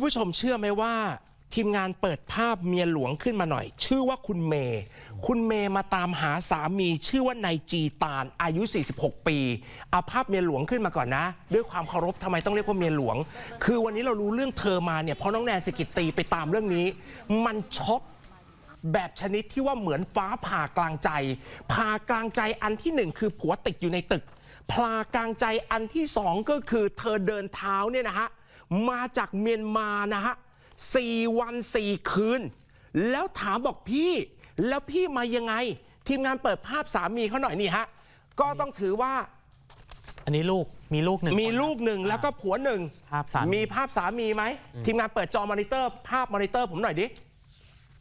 คุณผู้ชมเชื่อไหมว่า ทีมงานเปิดภาพเมียหลวงขึ้นมาหน่อย ชื่อว่าคุณเมย์คุณเมย์มาตามหาสามีชื่อว่านายจีตานอายุ 46 ปีเอาภาพเมียหลวงขึ้นมาก่อนนะ ด้วยความเคารพทำไมต้องเรียกว่าเมียหลวง คือวันนี้เรารู้เรื่องเธอมาเนี่ยเพราะน้องแนนสกิตตีไปตามเรื่องนี้ มันช็อกแบบชนิดที่ว่าเหมือนฟ้าผ่ากลางใจผ่ากลางใจอันที่หนึ่งคือผัวติดอยู่ในตึกผ่ากลางใจอันที่สองก็คือเธอเดินเท้าเนี่ยนะฮะ มาจากเมียนมานะฮะสี่วันสี่คืน แล้วถามบอกพี่แล้วพี่มายังไง ทีมงานเปิดภาพสามีเขาหน่อยนี่ฮะก็ต้องถือว่าอันนี้ลูกมีลูกหนึ่งมีคนนะ ลูกหนึ่งแล้วก็ผัวหนึ่งภาพสามีมีภาพสามีไหมทีมงานเปิดจอมอนิเตอร์ ภาพมอนิเตอร์ผมหน่อยดิ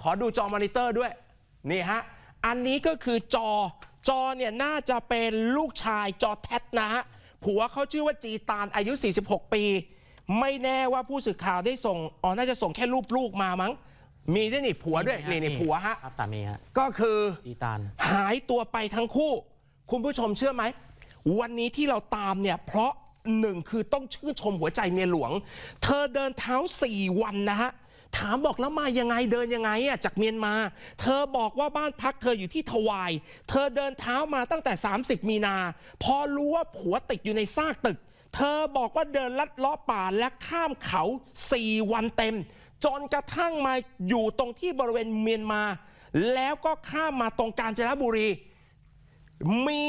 ขอดูจอมอนิเตอร์ด้วยนี่ฮะอันนี้ก็คือจอจอเนี่ยน่าจะเป็นลูกชายจอแท็นะฮะผัวเขาชื่อว่าจีตานอายุ 46 ปี ไม่แน่ว่าผู้สื่อข่าวได้ส่งอ๋อน่าจะส่งแค่รูปลูกมามั้ง มีด้วยนี่ผัวด้วยนี่นี่ผัวฮะภาพสามีฮะก็คือจีตานหายตัวไปทั้งคู่ คุณผู้ชมเชื่อไหมวันนี้ที่เราตามเนี่ยเพราะหนึ่งคือต้องชื่นชมหัวใจเมียหลวง เธอเดินเท้า4วันนะฮะถามบอกแล้วมายังไงเดินยังไงอะจากเมียนมา เธอบอกว่าบ้านพักเธออยู่ที่ทวาย เธอเดินเท้ามาตั้งแต่ 30 มีนา พอรู้ว่าผัวติดอยู่ในซากตึก เธอบอกว่าเดินลัดเลาะป่าและข้ามเขา 4 วันเต็ม จนกระทั่งมาอยู่ตรงที่บริเวณเมียนมา แล้วก็ข้ามมาตรงกาญจนบุรี มี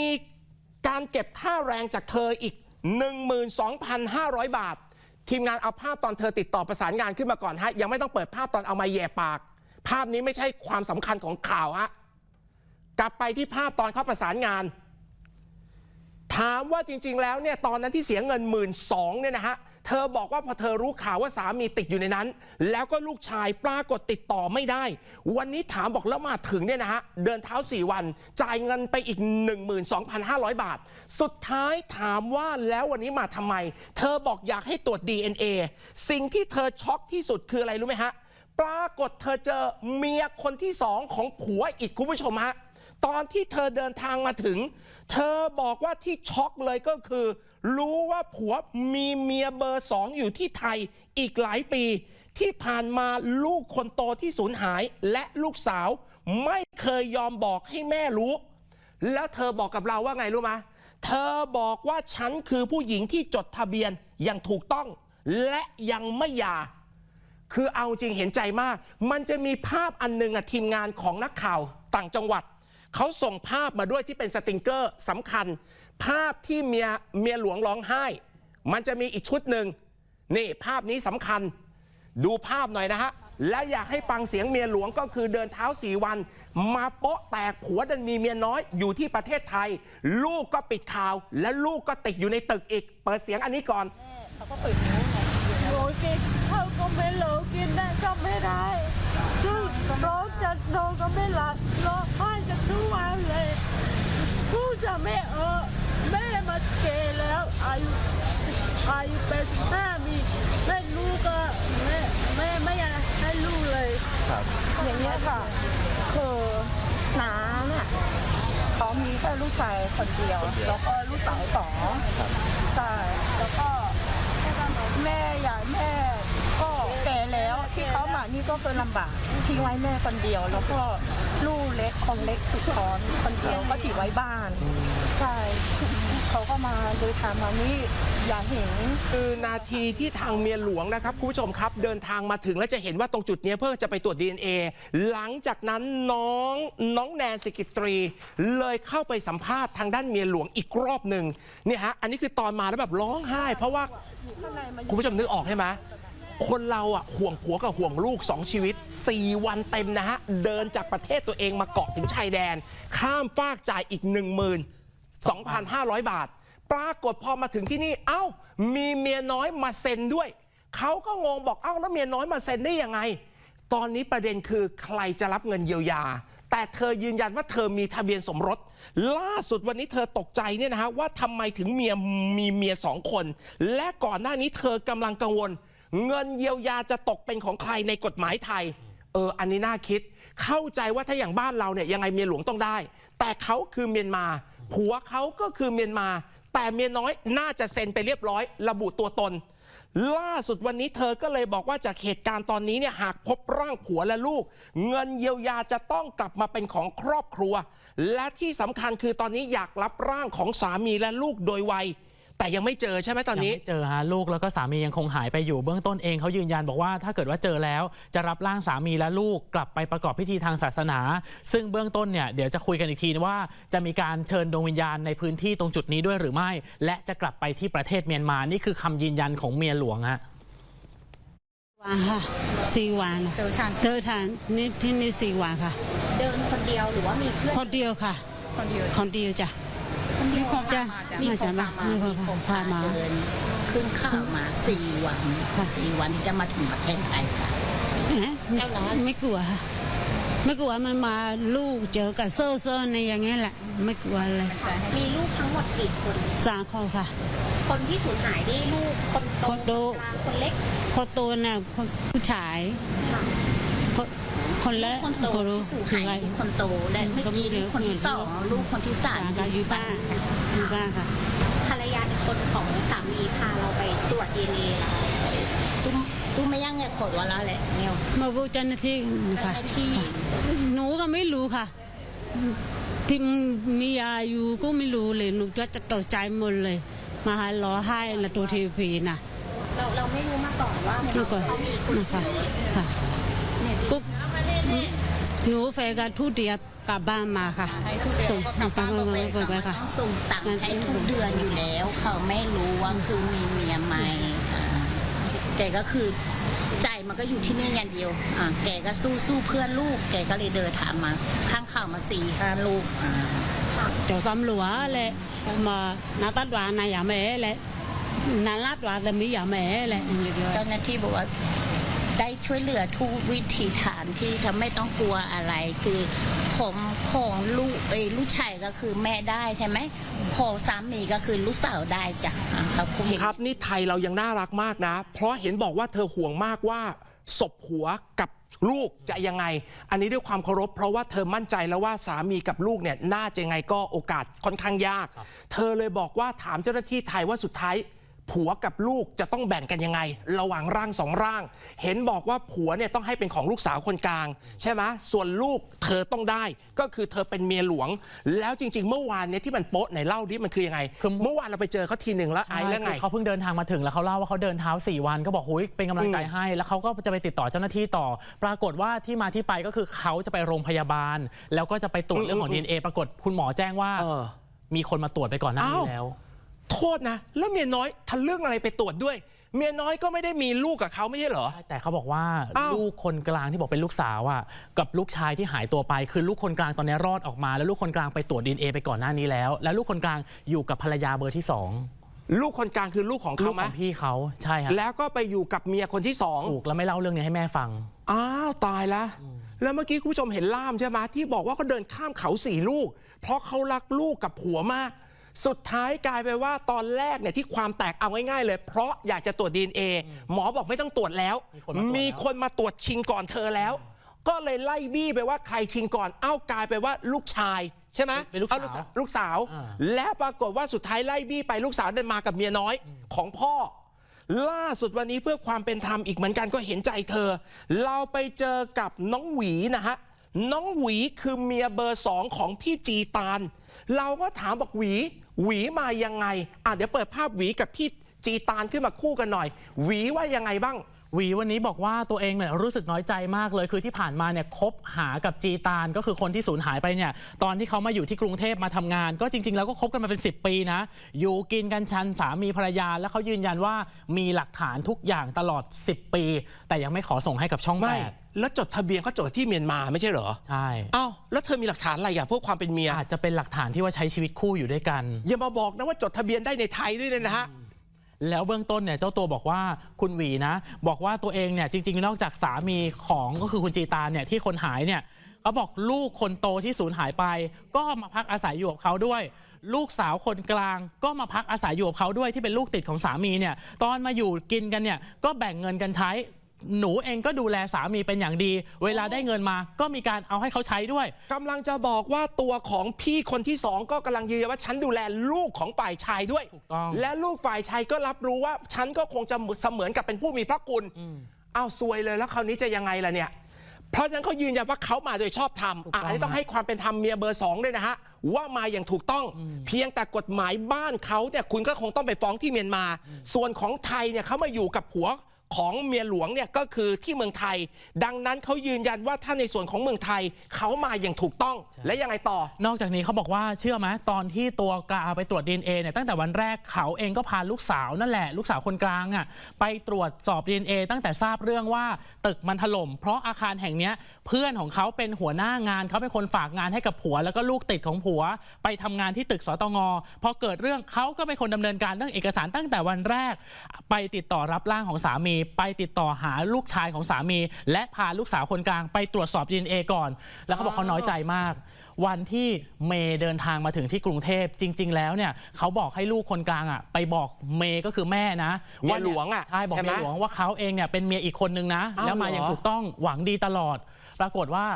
การเก็บค่าแรงจากเธออีก 12,500 บาท ทีมงานเอาภาพตอนเธอติดต่อประสานงานขึ้นมาก่อนฮะ ยังไม่ต้องเปิดภาพตอนเอามาแย่ปาก ภาพนี้ไม่ใช่ความสำคัญของข่าวฮะ กลับไปที่ภาพตอนเขาประสานงาน ถามว่าจริง ๆ แล้วเนี่ยตอนนั้นที่เสียเงินหมื่นสองเนี่ยนะฮะเธอบอกว่าพอเธอรู้ข่าวว่าสามีติดอยู่ในนั้น แล้วก็ลูกชายปรากฏติดต่อไม่ได้ วันนี้ถามบอกแล้วมาถึงเนี่ยนะฮะ เดินเท้า 4 วัน จ่ายเงินไปอีก 12,500 บาท สุดท้ายถามว่าแล้ววันนี้มาทำไม เธอบอกอยากให้ตรวจ DNA สิ่งที่เธอช็อกที่สุดคืออะไรรู้ไหมฮะ ปรากฏเธอเจอเมียคนที่สองของผัวอีกคุณผู้ชมฮะ ตอนที่เธอเดินทางมาถึง เธอบอกว่าที่ช็อกเลยก็คือ รู้ว่าผัวมีเมียเบอร์สองอยู่ที่ไทยอีกหลายปี ที่ผ่านมาลูกคนโตที่สูญหายและลูกสาวไม่เคยยอมบอกให้แม่รู้ แล้วเธอบอกกับเราว่าไงรู้ไหมเธอบอกว่าฉันคือผู้หญิงที่จดทะเบียนอย่างถูกต้อง และยังไม่หย่าคือเอาจริงเห็นใจมาก มันจะมีภาพอันหนึงอะทีมงานของนักข่าวต่างจังหวัด เขาส่งภาพมาด้วยที่เป็นสติงเกอร์สำคัญ ภาพที่เมียเมียหลวงร้องไห้ มันจะมีอีกชุดหนึ่งนี่ภาพนี้สำคัญ ดูภาพหน่อยนะฮะและอยากให้ฟังเสียงเมียหลวงก็คือเดินเท้าสีวัน มาโป๊ะแตกผัวดันมีเมียน้อยอยู่ที่ประเทศไทย ลูกก็ปิดข่าว และลูกก็ติดอยู่ในตึกอีก เปิดเสียงอันนี้ก่อนเขาก็ปิดนิ้วไงโอ้ยกินข้าวก็ไม่เหลวกินได้ก็ไม่ได้คือร้องจะนอนก็ไม่หลับร้องไห้จะทุกวันเลยกู จะไม่เออแม่มาเกแล้วอายุอายุเป็นสิบห้ามีแม่ลูกก็แม่แม่ไม่อยากให้ลูกเลยอย่างเงี้ยค่ะคือน้าเนี่ยเขามีแค่ลูกชายคนเดียว แล้วก็ลูกสาวสองใช่แล้วก็แม่ใหญ่แม่ก็แก่แล้วที่เขามานี่ก็คือลำบากทิ้งไว้แม่คนเดียว แล้วก็ลูกเล็ก คนเล็กสุดท้อนคนเดียวก็ทิ้งไว้บ้าน ใช่เขาก็มาโดยทางมานี่อยากเห็น คือนาทีที่ทางเมียหลวงนะครับคุณผู้ชมครับ เดินทางมาถึงแล้วจะเห็นว่าตรงจุดเนี้ยเพื่อจะไปตรวจ DNA หลังจากนั้นน้องน้องแนนสกิตรี เลยเข้าไปสัมภาษณ์ทางด้านเมียหลวงอีกรอบหนึ่งเนี่ยฮะอันนี้คือตอนมาแล้วแบบร้องไห้ เพราะว่าคุณผู้ชมนึกออกใช่ไหม คนเราอะห่วงผัวกับห่วงลูกสองชีวิต 4 วันเต็มนะฮะ เดินจากประเทศตัวเองมาเกาะถึงชายแดน ข้ามฟากจ่ายอีก 1 2 5 0 0 บาท ปรากฏพอมาถึงที่นี่ เอ้า มีเมียน้อยมาเซ็นด้วย เขาก็งงบอกเอ้าแล้วเมียน้อยมาเซ็นได้ยังไง ตอนนี้ประเด็นคือใครจะรับเงินเยียวยาแต่เธอยืนยันว่าเธอมีทะเบียนสมรส ล่าสุดวันนี้เธอตกใจเนี่ยนะฮะว่าทำไมถึงเมียมีเมียสองคน และก่อนหน้านี้เธอกำลังกังวล เงินเยียวยาจะตกเป็นของใครในกฎหมายไทย เออ อันนี้น่าคิด เข้าใจว่าถ้าอย่างบ้านเราเนี่ยยังไงเมียหลวงต้องได้ แต่เขาคือเมียนมา ผัวเขาก็คือเมียนมา แต่เมียน้อยน่าจะเซ็นไปเรียบร้อย ระบุตัวตน ล่าสุดวันนี้เธอก็เลยบอกว่าจากเหตุการณ์ตอนนี้เนี่ยหากพบร่างผัวและลูก เงินเยียวยาจะต้องกลับมาเป็นของครอบครัว และที่สำคัญคือตอนนี้อยากรับร่างของสามีและลูกโดยไว แต่ยังไม่เจอใช่ไหมตอนยังนี้ไม่เจอฮะลูกแล้วก็สามียังคงหายไปอยู่เบื้องต้นเองเขายืนยันบอกว่าถ้าเกิดว่าเจอแล้ว จะรับร่างสามีและลูกกลับไปประกอบพิธีทางศาสนา ซึ่งเบื้องต้นเนี่ยเดี๋ยวจะคุยกันอีกทีว่าจะมีการเชิญดวงวิญญาณในพื้นที่ตรงจุดนี้ด้วยหรือไม่ และจะกลับไปที่ประเทศเมียนมานี่คือคำยืนยันของเมียหลวงฮะวันค่ะสี่วันเดินทางเดินทางนี่ที่นี่สี่วันค่ะ เดินคนเดียวหรือว่ามีเพื่อนคนเดียวค่ะ คนเดียวคนเดียวจ้ะ มีคนจ้ะมีมาคจ้ะนมาพามามีมีคนพามาเดินขึ้นข้าวมาสี่วันค่ะสี่วันที่จะมาถึงประเทศไทยค่ะเอ๊ะเจ้าร้านไม่กลัวค่ะไม่กลัวมันมาลูกเจอกับเซ่อเซ่อในอย่างเงี้ยแหละ ไม่กลัวเลย มีลูกทั้งหมดกี่คนสามคนค่ะ คนที่สูญหายนี่ลูกคนโตคนโตกลางคนเล็กคนโตน่ะคนผู้ชายค่ะคน คนละคนโตรู้ที่สูญหายอะไรลูกคนโตและเมื่อกี้ลูกคนที่สองลูกคนที่สาสามมก็อยู่บ้านอยู่บ้านค่ะภรรยาอีกคนของสามีพาเราไปตรวจดีเอ็นเอตุ้มตุ้มไม่ย่างเนี่ยขดวันละแหละเนี่ยมาพูดเจ้าหน้าที่ค่ะเจ้าหน้าที่หนูก็ไม่รู้ค่ะที่มียาอยู่ก็ไม่รู้เลยหนูก็จะตกใจหมดเลย มาหาล้อให้นะตัวทีพีนะเราเราไม่รู้มาก่อนว่าเมื่อก่อนเขามีคุณนะคะค่ะก็ หนูแฟนกันทุกเดียบกลับบ้านมาค่ะให้ทุกเดือนส่งก็กกลัลับบบ้าบ้านนมาไปไปไปค่ะต้องส่งตังค์ให้ทุกเดือนอยู่แล้ว เขาไม่รู้ว่าคือมีเมียใหม่อ่าแกก็คือใจมันก็อยู่ที่นี่อย่างเดียวอ่าแกก็สู้สู้เพื่อนลูก แกก็เลยเดินทางมา ข้างข่าวมาสี่ห้าลูกอ่าเจ้าตำรวจแหละมานาตัดวานายอย่าแม่แหละนาลาดวาแต่มีอย่าแม่แหละอย่างเดียวเจ้าหน้าที่บอกว่า ได้ช่วยเหลือทุกวิธีฐานที่ทำไม่ต้องกลัวอะไร คือของของลูกเอยลูกชายก็คือแม่ได้ใช่ไหมของสามีก็คือลูกสาวได้จ้ะอ่าเขาคุยครับนี่ไทยเรายังน่ารักมากนะ เพราะเห็นบอกว่าเธอห่วงมากว่าศพหัวกับลูกจะยังไง อันนี้ด้วยความเคารพ เพราะว่าเธอมั่นใจแล้วว่าสามีกับลูกเนี่ยน่าจะยังไงก็โอกาสค่อนข้างยาก เธอเลยบอกว่าถามเจ้าหน้าที่ไทยว่าสุดท้าย ผัวกับลูกจะต้องแบ่งกันยังไง ระหว่างร่างสองร่าง เห็นบอกว่าผัวเนี่ยต้องให้เป็นของลูกสาวคนกลาง ใช่ไหมส่วนลูกเธอต้องได้ ก็คือเธอเป็นเมียหลวง แล้วจริง ๆ เมื่อวานเนี่ยที่มันโป๊ะไหนเล่าดิมันคือยังไง คือ เมื่อวานเราไปเจอเขาทีหนึ่งแล้วไอ้แล้วไงคือเขาเพิ่งเดินทางมาถึงแล้วเขาเล่าว่าเขาเดินเท้า 4 วันก็บอกหุยเป็นกำลังใจให้ แล้วเขาก็จะไปติดต่อเจ้าหน้าที่ต่อ ปรากฏว่าที่มาที่ไปก็คือเขาจะไปโรงพยาบาล แล้วก็จะไปตรวจเรื่องของ DNA ปรากฏคุณหมอแจ้งว่า เออ มีคนมาตรวจไปก่อนหน้านี้อ้าว แล้ว โทษนะ แล้วเมียน้อยทะเรื่องอะไรไปตรวจด้วย เมียน้อยก็ไม่ได้มีลูกกับเขาไม่ใช่เหรอแต่เขาบอกว่าอ้าวลูกคนกลางที่บอกเป็นลูกสาวอะกับลูกชายที่หายตัวไป คือลูกคนกลางตอนนี้รอดออกมา แล้วลูกคนกลางไปตรวจดีเอไปก่อนหน้านี้แล้ว แล้วลูกคนกลางอยู่กับภรรยาเบอร์ที่สองลูกคนกลางคือลูกของลูเขากไหมของพี่เขาใช่ครับแล้วก็ไปอยู่กับเมียคนที่สองถูกแล้วไม่เล่าเรื่องนี้ให้แม่ฟัง อ้าวตายแล้วแล้วเมื่อกี้คุณผู้ชมเห็นล่ามใช่ไหมที่บอกว่าเขาเดินข้ามเขาสี่ลูก เพราะเขารักลูกกับผัวมาก สุดท้ายกลายไปนว่าตอนแรกเนี่ยที่ความแตกเอาง่ายๆเลย เพราะอยากจะตรวจ DNA หมอบอกไม่ต้องตรวจแล้ว มีคนมาตรวจแล้วมีคนมาตรวจชิงก่อนเธอแล้ว ก็เลยไล่บี้ไปว่าใครชิงก่อน เอ้ากลายไปว่าลูกชายใช่ไหมเป็นลูกอาสาวลูกสาว อ่า แล้วปรากฏว่าสุดท้ายไล่บี้ไปลูกสาวเดินมากับเมียน้อยของพ่อ ล่าสุดวันนี้เพื่อความเป็นธรรมอีกเหมือนกันก็เห็นใจเธอ เราไปเจอกับน้องหวีนะฮะ น้องหวีคือเมียเบอร์สองของพี่จีตาน เราก็ถามบอกหวี หวีมายังไง อะเดี๋ยวเปิดภาพหวีกับพี่จีตานขึ้นมาคู่กันหน่อย หวีว่ายังไงบ้าง หวีวันนี้บอกว่าตัวเองเนี่ยรู้สึกน้อยใจมากเลย คือที่ผ่านมาเนี่ยคบหากับจีตานก็คือคนที่สูญหายไปเนี่ยตอนที่เขามาอยู่ที่กรุงเทพมาทำงาน ก็จริง ๆ แล้วก็คบกันมาเป็น 10 ปีนะ อยู่กินกันชันสามีภรรยา แล้วเขายืนยันว่ามีหลักฐานทุกอย่างตลอด 10 ปี แต่ยังไม่ขอส่งให้กับช่องแปไม่ ด แล้วจดทะเบียนก็จดที่เมียนมาไม่ใช่เหรอใช่เอ้าแล้วเธอมีหลักฐานอะไรอะพวกความเป็นเมียอาจจะเป็นหลักฐานที่ว่าใช้ชีวิตคู่อยู่ด้วยกัน อย่ามาบอกนะว่าจดทะเบียนได้ในไทยด้วยนะฮะแล้วเบื้องต้นเนี่ยเจ้าตัวบอกว่าคุณหวีนะ บอกว่าตัวเองเนี่ยจริง ๆ นอกจากสามีของก็คือคุณจีตาเนี่ยที่คนหายเนี่ยเขาบอกลูกคนโตที่สูญหายไป ก็มาพักอาศัยอยู่กับเขาด้วย ลูกสาวคนกลาง ก็มาพักอาศัยอยู่กับเขาด้วยที่เป็นลูกติดของสามีเนี่ยตอนมาอยู่กินกันเนี่ยก็แบ่งเงินกันใช้ หนูเองก็ดูแลสามีเป็นอย่างดี เวลาได้เงินมาก็มีการเอาให้เขาใช้ด้วย กำลังจะบอกว่าตัวของพี่คนที่สองก็กำลังยืนยันว่าฉันดูแลลูกของฝ่ายชายด้วย ถูกต้อง และลูกฝ่ายชายก็รับรู้ว่า ฉันก็คงจะเสมือนกับเป็นผู้มีพระคุณอ้าวซวยเลยแล้วคราวนี้จะยังไงล่ะเนี่ย เพราะฉะนั้นเขายืนยันว่าเขามาโดยชอบธรรมถูกอะต้องอันนี้ต้องให้ความเป็นธรรมเมียเบอร์สองด้วยนะฮะว่ามาอย่างถูกต้อง เพียงแต่กฎหมายบ้านเขาเนี่ยคุณก็คงต้องไปฟ้องที่เมียนมา ส่วนของไทยเนี่ยเขามาอยู่กับผัว ของเมียหลวงเนี่ยก็คือที่เมืองไทย ดังนั้นเขายืนยันว่าถ้าในส่วนของเมืองไทยเขามาอย่างถูกต้องและยังไงต่อ นอกจากนี้เขาบอกว่าเชื่อไหมตอนที่ตัวกลางไปตรวจ DNA เนี่ยตั้งแต่วันแรกเขาเองก็พาลูกสาวนั่นแหละ ลูกสาวคนกลางอะไปตรวจสอบ DNA ตั้งแต่ทราบเรื่องว่าตึกมันถล่ม เพราะอาคารแห่งเนี้ยเพื่อนของเขาเป็นหัวหน้างานเขาเป็นคนฝากงานให้กับผัว แล้วก็ลูกติดของผัว ไปทำงานที่ตึกสตงพอเกิดเรื่องเขาก็เป็นคนดำเนินการเรื่องเอกสารตั้งแต่วันแรก ไปติดต่อรับร่างของสามีไปติดต่อหาลูกชายของสามี และพาลูกสาวคนกลางไปตรวจสอบ DNA ก่อน แล้วเขาบอกเขาน้อยใจมาก วันที่เมย์เดินทางมาถึงที่กรุงเทพจริง ๆ แล้วเนี่ยเขาบอกให้ลูกคนกลางอะไปบอกเมย์ก็คือแม่นะเมียหลวงอะใช่บอกใช่ไหม เมียหลวงว่าเขาเองเนี่ยเป็นเมียอีกคนนึงนะอ้าวแล้วมาเหรออย่างถูกต้องหวังดีตลอด ปรากฏว่า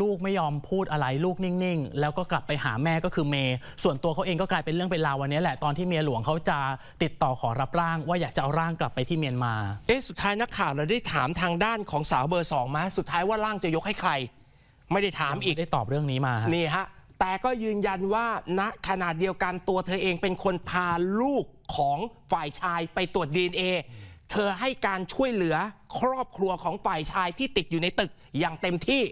ลูกไม่ยอมพูดอะไรลูกนิ่งๆ แล้วก็กลับไปหาแม่ก็คือเมย์ส่วนตัวเขาเองก็กลายเป็นเรื่องเป็นราววันนี้แหละตอนที่เมียหลวงเขาจะติดต่อขอรับร่าง ว่าอยากจะเอาร่างกลับไปที่เมียนมา เอ๊ะสุดท้ายนักข่าวเราได้ถามทางด้านของสาวเบอร์สองมาสุดท้ายว่าร่างจะยกให้ใคร ไม่ได้ถามอีก ได้ตอบเรื่องนี้มาฮะ นี่ฮะ แต่ก็ยืนยันว่าณขนาดเดียวกันตัวเธอเองเป็นคนพาลูกของฝ่ายชายไปตรวจ DNA เธอให้การช่วยเหลือครอบครัวของฝ่ายชายที่ติดอยู่ในตึกอย่างเต็มที่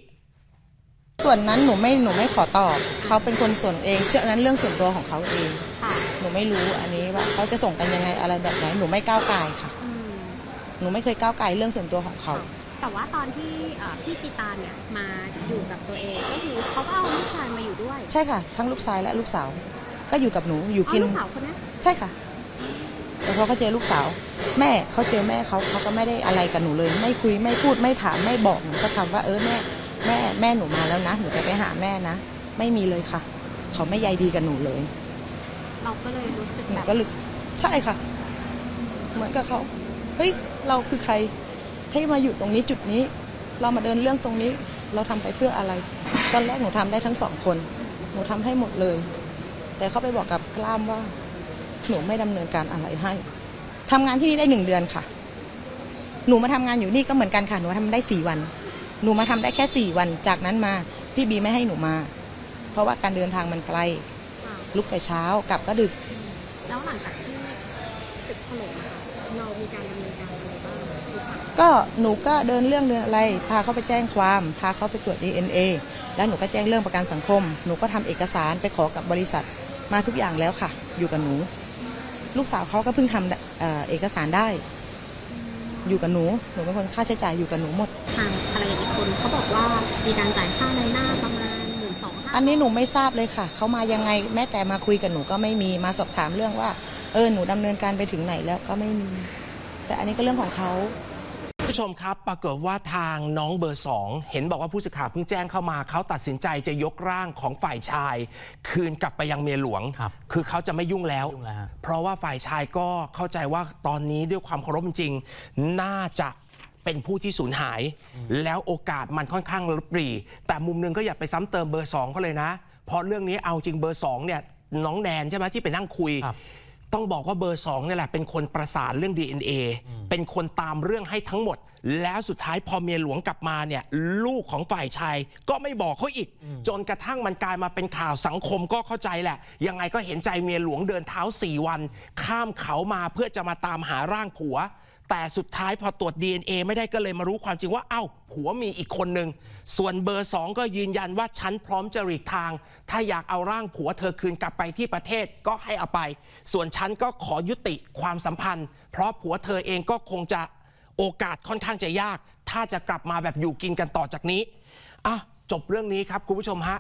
ส่วนนั้นหนูไม่หนูไม่ขอตอบเขาเป็นคนส่วนเองเชื่ออันนั้นเรื่องส่วนตัวของเขาเอง ค่ะหนูไม่รู้อันนี้ว่าเขาจะส่งกันยังไงอะไรแบบไหนหนูไม่ก้าวไก่ายค่ะ อืมหนูไม่เคยก้าวไก่ายเรื่องส่วนตัวของเขา แต่ว่าตอนที่เอ่อพี่จิตาเนี่ยมาอยู่กับตัวเองก็คือเขาก็เอาลูกชายมาอยู่ด้วยใช่ค่ะ ทั้งลูกชายและลูกสาว ก็อยู่กับหนูอยู่อ๋อกิน ลูกสาวคนนั้นใช่ค่ะ แต่พอเขาเจอลูกสาว แม่เขาเจอแม่เขาเขาก็ไม่ได้อะไรกับหนูเลย ไม่คุยไม่พูดไม่ถามไม่บอกหนูสักคำว่าเออแม่ แม่แม่หนูมาแล้วนะหนูจะไปหาแม่นะไม่มีเลยค่ะ เขาไม่ใยดีกับหนูเลย เราก็เลยรู้สึกหนูแบบก็เลยใช่ค่ะ เหมือนกับเขาเฮ้ยเราคือใครให้มาอยู่ตรงนี้จุดนี้ เรามาเดินเรื่องตรงนี้ เราทำไปเพื่ออะไร ตอนแรกหนูทำได้ทั้งสองคน หนูทำให้หมดเลย แต่เขาไปบอกกับกล้ามว่า หนูไม่ดำเนินการอะไรให้ทำงานที่นี่ได้หนึ่งเดือนค่ะ หนูมาทำงานอยู่นี่ก็เหมือนกันค่ะหนูมาทำได้สี่วัน หนูมาทำได้แค่สี่วัน จากนั้นมาพี่บีไม่ให้หนูมา เพราะว่าการเดินทางมันไกลค่ะลุกแต่เช้ากลับก็ดึก แล้วหลังจากที่ตึกถล่มอะค่ะเรามีการดำเนินการอะไรบ้างหรือเปล่าก็หนูก็เดินเรื่องเดินอะไร พาเขาไปแจ้งความ พาเขาไปตรวจ DNA แล้วหนูก็แจ้งเรื่องประกันสังคม หนูก็ทำเอกสารไปขอกับบริษัทมาทุกอย่างแล้วค่ะ อยู่กับหนู ลูกสาวเขาก็เพิ่งทำเอ่อเอกสารได้ อยู่กับหนู หนูเป็นคนค่าใช้จ่ายอยู่กับหนูหมดทางภรรยาอีกค นเขาบอกว่ามีการจ่ายค่าในหน้าประมาณหมื่นสองห้าอันนี้หนูไม่ทราบเลยค่ะ เขามายังไงแม้แต่มาคุยกับหนูก็ไม่มีมาสอบถามเรื่องว่า เออหนูดำเนินการไปถึงไหนแล้วก็ไม่มี แต่อันนี้ก็เรื่องของเขาผู้ชมครับปรากฏว่าทางน้องเบอร์สองเห็นบอกว่าผู้สื่อข่าวเพิ่งแจ้งเข้ามา เขาตัดสินใจจะยกร่างของฝ่ายชาย คืนกลับไปยังเมียหลวงครับคือเขาจะไม่ยุ่งแล้วยุ่งแล้วฮะ เพราะว่าฝ่ายชายก็เข้าใจว่าตอนนี้ด้วยความเคารพจริงๆน่าจะ เป็นผู้ที่สูญหาย แล้วโอกาสมันค่อนข้างปรีแต่มุมหนึงก็อย่าไปซ้ำเติมเบอร์สองเขาเลยนะ เพราะเรื่องนี้เอาจริงเบอร์สองเนี่ยน้องแนนใช่ไหมที่ไปนั่งคุย ครับ ต้องบอกว่าเบอร์สองเนี่ยแหละเป็นคนประสานเรื่อง DNA เป็นคนตามเรื่องให้ทั้งหมด แล้วสุดท้ายพอเมียหลวงกลับมาเนี่ยลูกของฝ่ายชายก็ไม่บอกเขาอีก จนกระทั่งมันกลายมาเป็นข่าวสังคมก็เข้าใจแหละ ยังไงก็เห็นใจเมียหลวงเดินเท้า 4 วัน ข้ามเขามาเพื่อจะมาตามหาร่างผัว แต่สุดท้ายพอตรวจ DNA ไม่ได้ก็เลยมารู้ความจริงว่าเอ้าผัวมีอีกคนหนึ่งส่วนเบอร์สองก็ยืนยันว่าฉันพร้อมจะหลีกทาง ถ้าอยากเอาร่างผัวเธอคืนกลับไปที่ประเทศก็ให้เอาไป ส่วนฉันก็ขอยุติความสัมพันธ์ เพราะผัวเธอเองก็คงจะโอกาสค่อนข้างจะยาก ถ้าจะกลับมาแบบอยู่กินกันต่อจากนี้อะจบเรื่องนี้ครับคุณผู้ชมฮะ